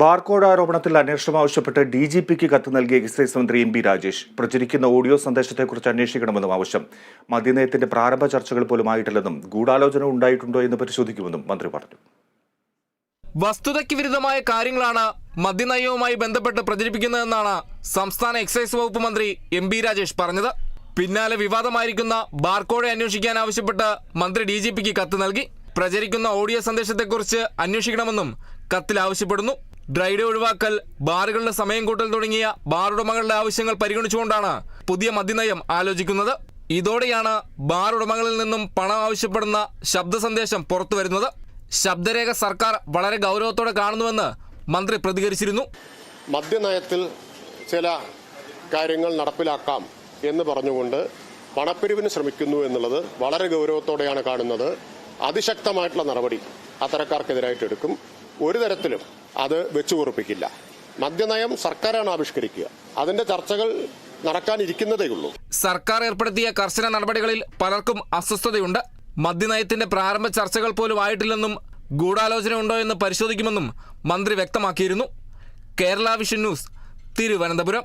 Barcode ആരോപണത്തിൽ അന്വേഷണം ആവശ്യപ്പെട്ട് ഡി ജി പിക്ക് കത്ത് നൽകിയ എക്സൈസ് മന്ത്രി എം പി രാജേഷ്. പ്രചരിക്കുന്ന ഓഡിയോ സന്ദേശത്തെക്കുറിച്ച് അന്വേഷിക്കണമെന്നും ആവശ്യം. മദ്യനയത്തിന്റെ പ്രാരംഭ ചർച്ചകൾ പോലും ആയിട്ടില്ലെന്നും ഗൂഢാലോചന ഉണ്ടായിട്ടുണ്ടോ എന്ന് പരിശോധിക്കുമെന്നും മന്ത്രി പറഞ്ഞു. വസ്തുതയ്ക്ക് വിരുദ്ധമായ കാര്യങ്ങളാണ് മദ്യനയവുമായി ബന്ധപ്പെട്ട് പ്രചരിപ്പിക്കുന്നതെന്നാണ് സംസ്ഥാന എക്സൈസ് വകുപ്പ് മന്ത്രി എം പി രാജേഷ് പറഞ്ഞത്. പിന്നാലെ വിവാദമായിരിക്കുന്ന ബാർകോഡ് അന്വേഷിക്കാൻ ആവശ്യപ്പെട്ട് മന്ത്രി ഡി ജി പിക്ക് കത്ത് നൽകി. പ്രചരിക്കുന്ന ഓഡിയോ സന്ദേശത്തെക്കുറിച്ച് അന്വേഷിക്കണമെന്നും കത്തിൽ ആവശ്യപ്പെടുന്നു. ഡ്രൈഡേ ഒഴിവാക്കൽ ബാറുകളുടെ സമയം കൂട്ടൽ തുടങ്ങിയ ബാർ ഉടമകളുടെ ആവശ്യങ്ങൾ പരിഗണിച്ചുകൊണ്ടാണ് പുതിയ മദ്യനയം ആലോചിക്കുന്നത്. ഇതോടെയാണ് ബാർ ഉടമകളിൽ നിന്നും പണം ആവശ്യപ്പെടുന്ന ശബ്ദ സന്ദേശം പുറത്തു വരുന്നത് ശബ്ദരേഖ സർക്കാർ വളരെ ഗൗരവത്തോടെ കാണുന്നുവെന്ന് മന്ത്രി പ്രതികരിച്ചിരുന്നു. മദ്യനയത്തിൽ ചില കാര്യങ്ങൾ നടപ്പിലാക്കാം എന്ന് പറഞ്ഞുകൊണ്ട് പണപ്പിരിവിന് ശ്രമിക്കുന്നു എന്നുള്ളത് വളരെ ഗൗരവത്തോടെയാണ് കാണുന്നത്. അതിശക്തമായിട്ടുള്ള നടപടി അത്തരക്കാർക്കെതിരായിട്ട് എടുക്കും. ഒരു തരത്തിലും അത് വെച്ചുകുറിപ്പിക്കില്ല മദ്യനയം സർക്കാരാണ് ആവിഷ്കരിക്കുക. അതിന്റെ ചർച്ചകൾ നടക്കാനിരിക്കുന്നതേ ഉള്ളൂ. സർക്കാർ ഏർപ്പെടുത്തിയ കർശന നടപടികളിൽ പലർക്കും അസ്വസ്ഥതയുണ്ട്. മദ്യനയത്തിന്റെ പ്രാരംഭ ചർച്ചകൾ പോലും ആയിട്ടില്ലെന്നും ഗൂഢാലോചന ഉണ്ടോ എന്ന് പരിശോധിക്കുമെന്നും മന്ത്രി വ്യക്തമാക്കിയിരുന്നു. Kerala vision news Thiruvananthapuram.